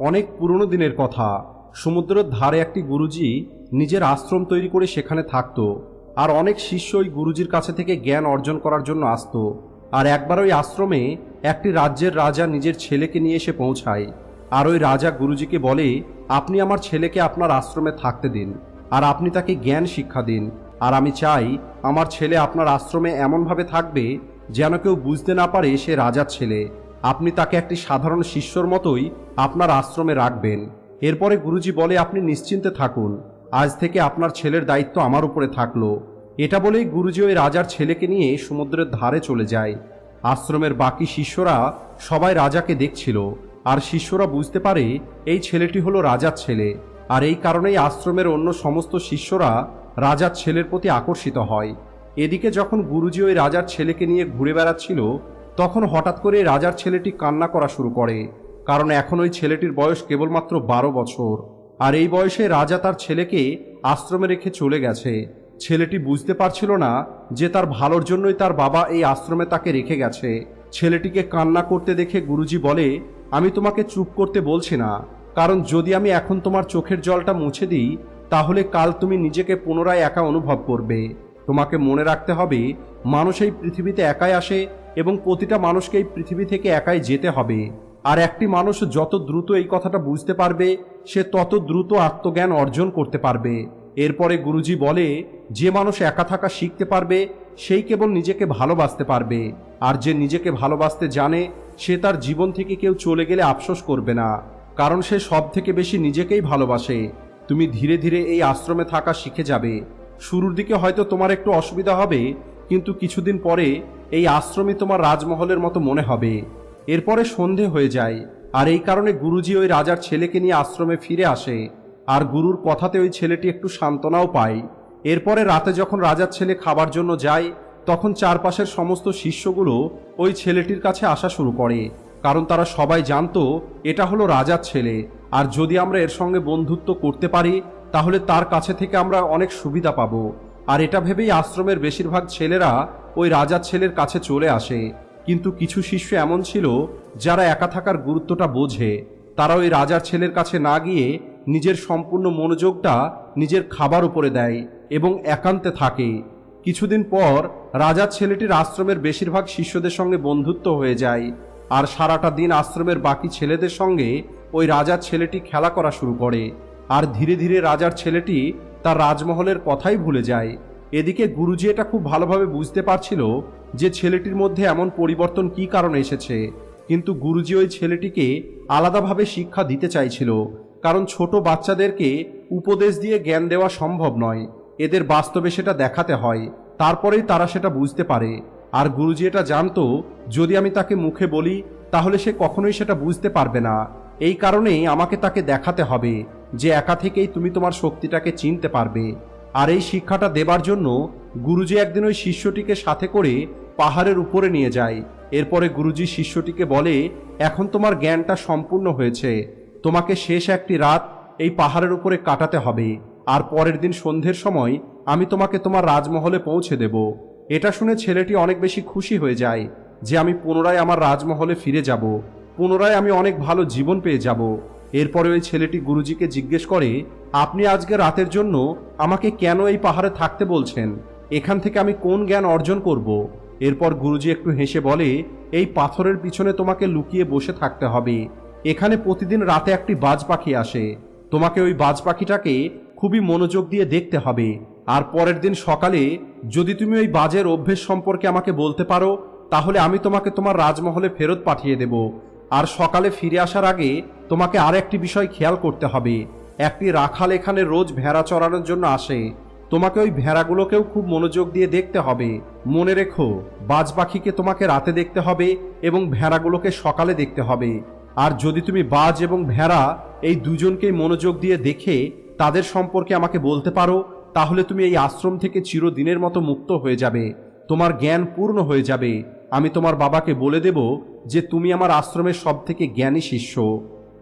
অনেক পুরনো দিনের কথা। সমুদ্রের ধারে একটি গুরুজি নিজের আশ্রম তৈরি করে সেখানে থাকতো আর অনেক শিষ্য ওই গুরুজির কাছে থেকে জ্ঞান অর্জন করার জন্য আসতো আর একবার ওই আশ্রমে একটি রাজ্যের রাজা নিজের ছেলেকে নিয়ে এসে পৌঁছায় আর ওই রাজা গুরুজিকে বলে, আপনি আমার ছেলেকে আপনার আশ্রমে থাকতে দিন আর আপনি তাকে জ্ঞান শিক্ষা দিন আর আমি চাই আমার ছেলে আপনার আশ্রমে এমনভাবে থাকবে যেন কেউ বুঝতে না পারে সে রাজার ছেলে। আপনি তাকে একটি সাধারণ শিষ্যর মতোই আপনার আশ্রমে রাখবেন। এরপরে গুরুজি বলে, আপনি নিশ্চিন্তে থাকুন। আজ থেকে আপনার ছেলের দায়িত্ব আমার উপরে থাকল। এটা বলেই গুরুজি ওই রাজার ছেলেকে নিয়ে সমুদ্রের ধারে চলে যায়। আশ্রমের বাকি শিষ্যরা সবাই রাজাকে দেখছিল, আর শিষ্যরা বুঝতে পারে, এই ছেলেটি হলো রাজার ছেলে, আর এই কারণেই আশ্রমের অন্য সমস্ত শিষ্যরা রাজার ছেলের প্রতি আকর্ষিত হয়। এদিকে যখন গুরুজি ওই রাজার ছেলেকে নিয়ে ঘুরে বেড়াচ্ছিল, তখন হঠাৎ করে রাজার ছেলেটি কান্না করা শুরু করে। কারণ এখন ওই ছেলেটির বয়স কেবলমাত্র বারো বছর। আর এই বয়সে রাজা তার ছেলেকে আশ্রমে রেখে চলে গেছে। ছেলেটি বুঝতে পারছিল না যে তার ভালোর জন্যই তার বাবা এই আশ্রমে তাকে রেখে গেছে। ছেলেটিকে কান্না করতে দেখে গুরুজি বলে, আমি তোমাকে চুপ করতে বলছি না। কারণ যদি আমি এখন তোমার চোখের জলটা মুছে দিই, তাহলে কাল তুমি নিজেকে পুনরায় একা অনুভব করবে। তোমাকে মনে রাখতে হবে, মানুষ এই পৃথিবীতে একাই আসে এবং প্রতিটা মানুষকে এই পৃথিবী থেকে একাই যেতে হবে। আর একটি মানুষ যত দ্রুত এই কথাটা বুঝতে পারবে, সে তত দ্রুত আত্মজ্ঞান অর্জন করতে পারবে। এরপরে গুরুজি বলে, যে মানুষ একা থাকা শিখতে পারবে, সেই কেবল নিজেকে ভালোবাসতে পারবে। আর যে নিজেকে ভালোবাসতে জানে, সে তার জীবন থেকে কেউ চলে গেলে আফসোস করবে না। কারণ সে সব থেকে বেশি নিজেকেই ভালোবাসে। তুমি ধীরে ধীরে এই আশ্রমে থাকা শিখে যাবে। শুরুর দিকে হয়তো তোমার একটু অসুবিধা হবে, কিন্তু কিছুদিন পরে এই আশ্রমই তোমার রাজমহলের মতো মনে হবে। এরপরে সন্ধে হয়ে যায়, আর এই কারণে গুরুজি ওই রাজার ছেলেকে নিয়ে আশ্রমে ফিরে আসে, আর গুরুর কথাতে ওই ছেলেটি একটু সান্ত্বনাও পায়। এরপরে রাতে যখন রাজার ছেলে খাবার জন্য যায়, তখন চারপাশের সমস্ত শিষ্যগুলো ওই ছেলেটির কাছে আসা শুরু করে, কারণ তারা সবাই জানতো এটা হলো রাজার ছেলে, আর যদি আমরা এর সঙ্গে বন্ধুত্ব করতে পারি, তাহলে তার কাছে থেকে আমরা অনেক সুবিধা পাব। আর এটা ভেবেই আশ্রমের বেশিরভাগ ছেলেরা ওই রাজার ছেলের কাছে চলে আসে কিন্তু কিছু শিষ্য এমন ছিল, যারা একা থাকার গুরুত্বটা বোঝে। তারা ওই রাজার ছেলের কাছে না গিয়ে নিজের সম্পূর্ণ মনোযোগটা নিজের খাবার উপরে দেয় এবং একান্তে থাকে। কিছুদিন পর রাজার ছেলেটির আশ্রমের বেশিরভাগ শিষ্যদের সঙ্গে বন্ধুত্ব হয়ে যায়, আর সারাটা দিন আশ্রমের বাকি ছেলেদের সঙ্গে ওই রাজার ছেলেটি খেলা করা শুরু করে, আর ধীরে ধীরে রাজার ছেলেটি তার রাজমহলের কথাই ভুলে যায়। এদিকে গুরুজি এটা খুব ভালোভাবে বুঝতে পারছিল যে ছেলেটির মধ্যে এমন পরিবর্তন কী কারণে এসেছে? কিন্তু গুরুজি ওই ছেলেটিকে আলাদাভাবে শিক্ষা দিতে চাইছিল, কারণ ছোট বাচ্চাদেরকে উপদেশ দিয়ে জ্ঞান দেওয়া সম্ভব নয়। এদের বাস্তবে সেটা দেখাতে হয়, তারপরেই তারা সেটা বুঝতে পারে। আর গুরুজি এটা জানতো, যদি আমি তাকে মুখে বলি, তাহলে সে কখনোই সেটা বুঝতে পারবে না। এই কারণেই আমাকে তাকে দেখাতে হবে, যে একা থেকেই তুমি তোমার শক্তিটাকে চিনতে পারবে। আর এই শিক্ষাটা দেবার জন্য গুরুজি একদিন ওই শিষ্যটিকে সাথে করে পাহাড়ের উপরে নিয়ে যায়। এরপরে গুরুজি শিষ্যটিকে বলে, এখন তোমার জ্ঞানটা সম্পূর্ণ হয়েছে। তোমাকে শেষ একটি রাত এই পাহাড়ের উপরে কাটাতে হবে। আর পরের দিন সন্ধ্যের সময় আমি তোমাকে তোমার রাজমহলে পৌঁছে দেব। এটা শুনে ছেলেটি অনেক বেশি খুশি হয়ে যায় যে আমি পুনরায় আমার রাজমহলে ফিরে যাব। পুনরায় আমি অনেক ভালো জীবন পেয়ে যাব। এরপরে ওই ছেলেটি গুরুজিকে জিজ্ঞেস করে, আপনি আজকে রাতের জন্য আমাকে কেন এই পাহাড়ে থাকতে বলছেন? এখান থেকে আমি কোন জ্ঞান অর্জন করব? এরপর গুরুজি একটু হেসে বলে, এই পাথরের পিছনে তোমাকে লুকিয়ে বসে থাকতে হবে। এখানে প্রতিদিন রাতে একটি বাজ পাখি আসে। তোমাকে ওই বাজ পাখিটাকে খুবই মনোযোগ দিয়ে দেখতে হবে। আর পরের দিন সকালে যদি তুমি ওই বাজের অভ্যেস সম্পর্কে আমাকে বলতে পারো, তাহলে আমি তোমাকে তোমার রাজমহলে ফেরত পাঠিয়ে দেব। আর সকালে ফিরে আসার আগে তোমাকে আর একটি বিষয় খেয়াল করতে হবে। একটি রাখাল এখানে রোজ ভেড়া চড়ানোর জন্য আসে। তোমাকে ওই ভেড়াগুলোকেও খুব মনোযোগ দিয়ে দেখতে হবে। মনে রেখো বাজ পাখিকে তোমাকে রাতে দেখতে হবে এবং ভেড়াগুলোকে সকালে দেখতে হবে। আর যদি তুমি বাজ এবং ভেড়া এই দুজনকেই মনোযোগ দিয়ে দেখে তাদের সম্পর্কে আমাকে বলতে পারো, তাহলে তুমি এই আশ্রম থেকে চিরদিনের মতো মুক্ত হয়ে যাবে। তোমার জ্ঞান পূর্ণ হয়ে যাবে। আমি তোমার বাবাকে বলে দেব যে তুমি আমার আশ্রমের সব থেকে জ্ঞানী শিষ্য।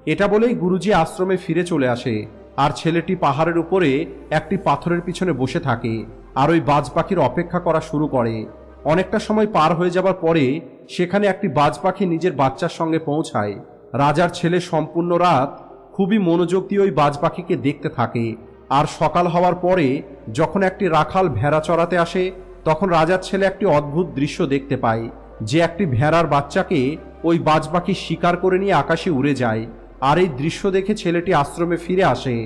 এটা বলেই গুরুজি আশ্রমে ফিরে চলে আসে। আর ছেলেটি পাহাড়ের উপরে একটি পাথরের পিছনে বসে থাকে আর ওই বাজ পাখির অপেক্ষা করা শুরু করে। অনেকটা সময় পার হয়ে যাবার পরে সেখানে একটি বাজ পাখি নিজের বাচ্চার সঙ্গে পৌঁছায়। রাজার ছেলে সম্পূর্ণ রাত খুবই মনোযোগ দিয়ে ওই বাজ পাখিকে দেখতে থাকে আর সকাল হওয়ার পরে যখন একটি রাখাল ভেড়া চড়াতে আসে, তখন রাজার ছেলে একটি অদ্ভুত দৃশ্য দেখতে পায় যে একটি ভেড়ার বাচ্চাকে ওই বাজ পাখি শিকার করে নিয়ে আকাশে উড়ে যায়। আর এই দৃশ্য দেখে ছেলেটি আশ্রমে ফিরে আসে।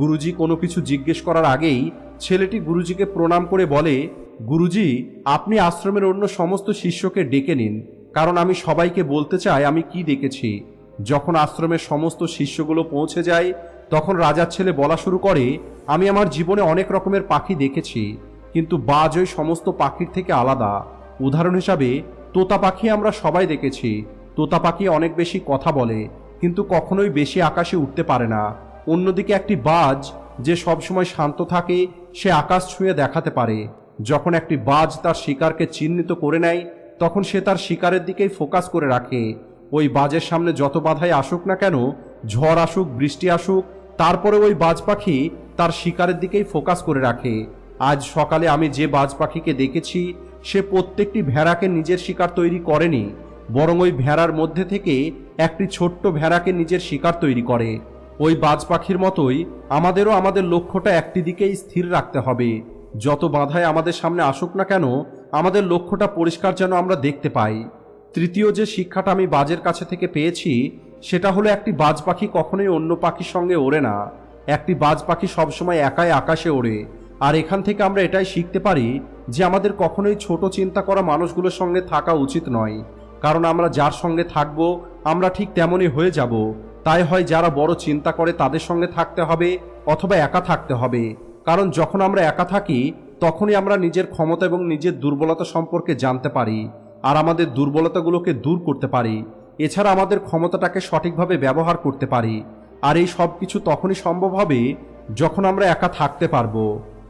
গুরুজি কোনো কিছু জিজ্ঞেস করার আগেই ছেলেটি গুরুজিকে প্রণাম করে বলে, গুরুজি, আপনি আশ্রমের অন্য সমস্ত শিষ্যকে ডেকে নিন, কারণ আমি সবাইকে বলতে চাই আমি কি দেখেছি যখন আশ্রমের সমস্ত শিষ্যগুলো পৌঁছে যায়, তখন রাজার ছেলে বলা শুরু করে, আমি আমার জীবনে অনেক রকমের পাখি দেখেছি, কিন্তু বাজ ওই সমস্ত পাখির থেকে আলাদা। উদাহরণ হিসাবে, তোতা পাখি আমরা সবাই দেখেছি। তোতা পাখি অনেক বেশি কথা বলে কিন্তু কখনোই বেশি আকাশে উঠতে পারে না। অন্যদিকে একটি বাজ যে সবসময় শান্ত থাকে, সে আকাশ ছুঁয়ে দেখাতে পারে। যখন একটি বাজ তার শিকারকে চিহ্নিত করে নেয়, তখন সে তার শিকারের দিকেই ফোকাস করে রাখে। ওই বাজের সামনে যত বাধাই আসুক না কেন, ঝড় আসুক, বৃষ্টি আসুক তারপরে ওই বাজ পাখি তার শিকারের দিকেই ফোকাস করে রাখে। আজ সকালে আমি যে বাজ পাখিকে দেখেছি, সে প্রত্যেকটি ভেড়াকে নিজের শিকার তৈরি করেনি। বরং ওই ভেড়ার মধ্যে থেকে একটি ছোট্ট ভেড়াকে নিজের শিকার তৈরি করে। ওই বাজ পাখির মতোই আমাদেরও আমাদের লক্ষ্যটা একটি দিকেই স্থির রাখতে হবে। যত বাধায় আমাদের সামনে আসুক না কেন, আমাদের লক্ষ্যটা পরিষ্কার যেন আমরা দেখতে পাই। তৃতীয় যে শিক্ষাটা আমি বাজের কাছে থেকে পেয়েছি, সেটা হলো একটি বাজ পাখি কখনোই অন্য পাখির সঙ্গে ওড়ে না। একটি বাজ পাখি সবসময় একাই আকাশে ওড়ে। আর এখান থেকে আমরা এটাই শিখতে পারি যে আমাদের কখনোই ছোট চিন্তা করা মানুষগুলোর সঙ্গে থাকা উচিত নয়। কারণ আমরা যার সঙ্গে থাকব, আমরা ঠিক তেমনই হয়ে যাব। তাই হয় যারা বড় চিন্তা করে তাদের সঙ্গে থাকতে হবে অথবা একা থাকতে হবে। কারণ যখন আমরা একা থাকি, তখনই আমরা নিজের ক্ষমতা এবং নিজের দুর্বলতা সম্পর্কে জানতে পারি আর আমাদের দুর্বলতাগুলোকে দূর করতে পারি। এছাড়া আমাদের ক্ষমতাটাকে সঠিকভাবে ব্যবহার করতে পারি। আর এই সব কিছু তখনই সম্ভব হবে যখন আমরা একা থাকতে পারব।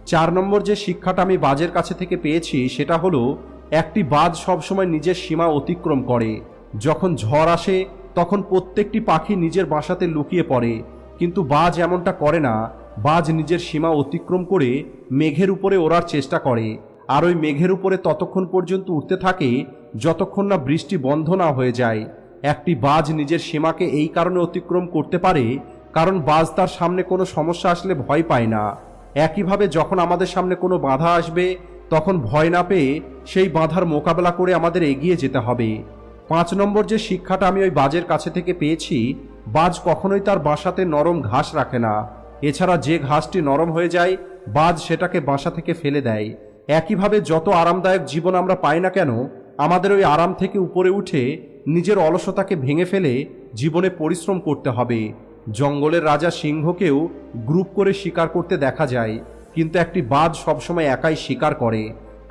চার নম্বর যে শিক্ষাটা আমি বাজের কাছে থেকে পেয়েছি সেটা হলো একটি বাজ সবসময় নিজের সীমা অতিক্রম করে। যখন ঝড় আসে, তখন প্রত্যেকটি পাখি নিজের বাসাতে লুকিয়ে পড়ে। কিন্তু বাজ এমনটা করে না, বাজ নিজের সীমা অতিক্রম করে মেঘের উপরে ওড়ার চেষ্টা করে। আর ওই মেঘের উপরে ততক্ষণ পর্যন্ত উঠতে থাকে, যতক্ষণ না বৃষ্টি বন্ধ না হয়ে যায়। একটি বাজ নিজের সীমাকে এই কারণে অতিক্রম করতে পারে, কারণ বাজ তার সামনে কোনো সমস্যা আসলে ভয় পায় না। একইভাবে যখন আমাদের সামনে কোনো বাধা আসবে তখন ভয় না পেয়ে সেই বাধার মোকাবেলা করে আমাদের এগিয়ে যেতে হবে। পাঁচ নম্বর যে শিক্ষাটা আমি ওই বাজের কাছে থেকে পেয়েছি, বাজ কখনোই তার বাসাতে নরম ঘাস রাখে না। এছাড়া যে ঘাসটি নরম হয়ে যায়, বাজ সেটাকে বাসা থেকে ফেলে দেয়। একইভাবে যত আরামদায়ক জীবন আমরা পাই না কেন, আমাদের ওই আরাম থেকে উপরে উঠে নিজের অলসতাকে ভেঙে ফেলে জীবনে পরিশ্রম করতে হবে। জঙ্গলের রাজা সিংহকেও গ্রুপ করে শিকার করতে দেখা যায়। কিন্তু একটি বাজ সবসময় একাই শিকার করে,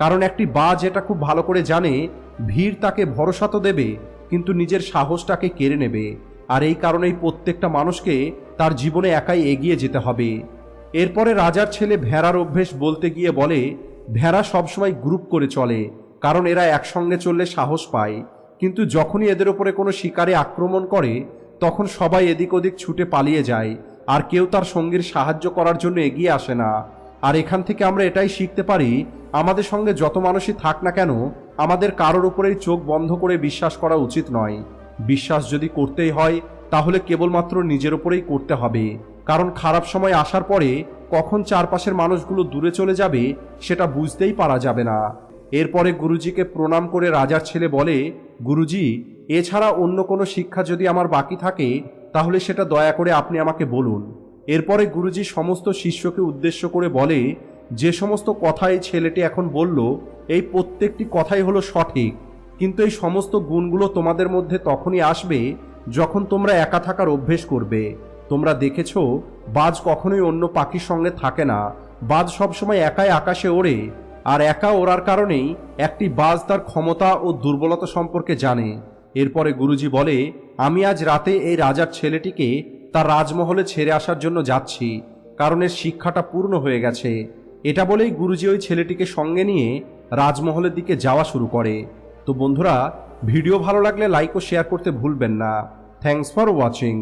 কারণ একটি বাজ এটা খুব ভালো করে জানে, ভিড় তাকে ভরসা তো দেবে, কিন্তু নিজের সাহসটাকে কেড়ে নেবে, আর এই কারণেই প্রত্যেকটা মানুষকে তার জীবনে একাই এগিয়ে যেতে হবে। এরপরে রাজার ছেলে ভেড়ার অভ্যেস বলতে গিয়ে বলে, ভেড়া সবসময় গ্রুপ করে চলে, কারণ এরা একসঙ্গে চললে সাহস পায়। কিন্তু যখনই এদের ওপরে কোনো শিকারে আক্রমণ করে, তখন সবাই এদিক ওদিক ছুটে পালিয়ে যায়, আর কেউ তার সঙ্গীর সাহায্য করার জন্য এগিয়ে আসে না। আর এখান থেকে আমরা এটাই শিখতে পারি, আমাদের সঙ্গে যত মানুষই থাক না কেন, আমাদের কারোর উপরেই চোখ বন্ধ করে বিশ্বাস করা উচিত নয়। বিশ্বাস যদি করতেই হয়, তাহলে কেবলমাত্র নিজের উপরেই করতে হবে। কারণ খারাপ সময় আসার পরে কখন চারপাশের মানুষগুলো দূরে চলে যাবে, সেটা বুঝতেই পারা যাবে না। এরপরে গুরুজিকে প্রণাম করে রাজার ছেলে বলে, গুরুজি, এছাড়া অন্য কোনো শিক্ষা যদি আমার বাকি থাকে, তাহলে সেটা দয়া করে আপনি আমাকে বলুন। এরপরে গুরুজি সমস্ত শিষ্যকে উদ্দেশ্য করে বলে, যে সমস্ত কথা এই ছেলেটি এখন বলল, এই প্রত্যেকটি কথাই হলো সঠিক। কিন্তু এই সমস্ত গুণগুলো তোমাদের মধ্যে তখনই আসবে যখন তোমরা একা থাকার অভ্যেস করবে। তোমরা দেখেছ, বাজ কখনোই অন্য পাখির সঙ্গে থাকে না। বাজ সবসময় একাই আকাশে ওড়ে, আর একা ওড়ার কারণেই একটি বাজ তার ক্ষমতা ও দুর্বলতা সম্পর্কে জানে। এরপরে গুরুজি বলে, আমি আজ রাতে এই রাজার ছেলেটিকে তার রাজমহলে ছেড়ে আসার জন্য যাচ্ছি, কারণ এর শিক্ষাটা পূর্ণ হয়ে গেছে। এটা বলেই গুরুজি ওই ছেলেটিকে সঙ্গে নিয়ে রাজমহলের দিকে যাওয়া শুরু করে। তো বন্ধুরা, ভিডিও ভালো লাগলে লাইক ও শেয়ার করতে ভুলবেন না। Thanks for watching